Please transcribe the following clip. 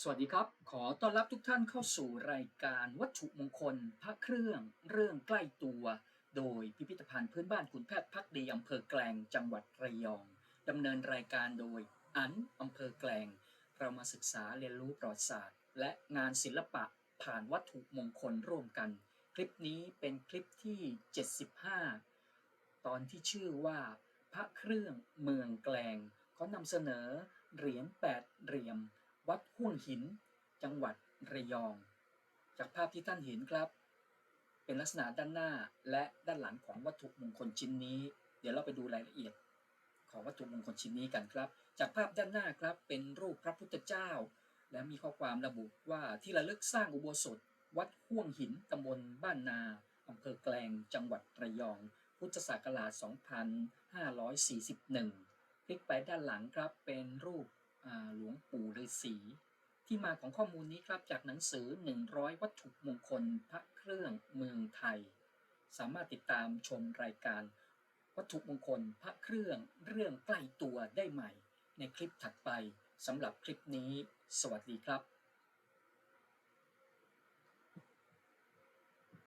สวัสดีครับ ขอต้อนรับทุกท่านเข้าสู่รายการวัตถุมงคล พระเครื่อง เรื่องใกล้ตัว โดยพิพิธภัณฑ์พื้นบ้านขุนแพทย์พักดีอำเภอแกลงจังหวัดระยองดำเนินรายการโดยอันอำเภอแกลง เรามาศึกษาเรียนรู้ประวัติศาสตร์ และงานศิลปะผ่านวัตถุมงคลร่วมกัน คลิปนี้เป็นคลิปที่ 75 ตอนที่ชื่อว่า พระเครื่องเมืองแกลงเขานำเสนอเหรียญแปดเหลี่ยม วัดห้วงหิน จังหวัดระยอง จากภาพที่ท่านเห็นครับ เป็นลักษณะด้านหน้าและด้านหลังของวัตถุมงคลชิ้นนี้ เดี๋ยวเราไปดูรายละเอียด ของวัตถุมงคลชิ้นนี้กันครับ จากภาพด้านหน้าครับเป็นรูปพระพุทธเจ้า และมีข้อความระบุว่าที่ระลึกสร้างอุโบสถ วัดห้วงหินตำบลบ้านนาอำเภอแกลงจังหวัดระยอง พุทธศักราช 2541 คลิกไปด้านหลังครับเป็นรูป หลวงปู่ฤาษีที่มาของข้อมูลนี้ครับจากหนังสือ 100 วัตถุมงคลพระเครื่องเมืองไทย สามารถติดตามชมรายการวัตถุมงคลพระเครื่องเรื่องใกล้ตัวได้ใหม่ ในคลิปถัดไปสำหรับคลิปนี้ สวัสดีครับ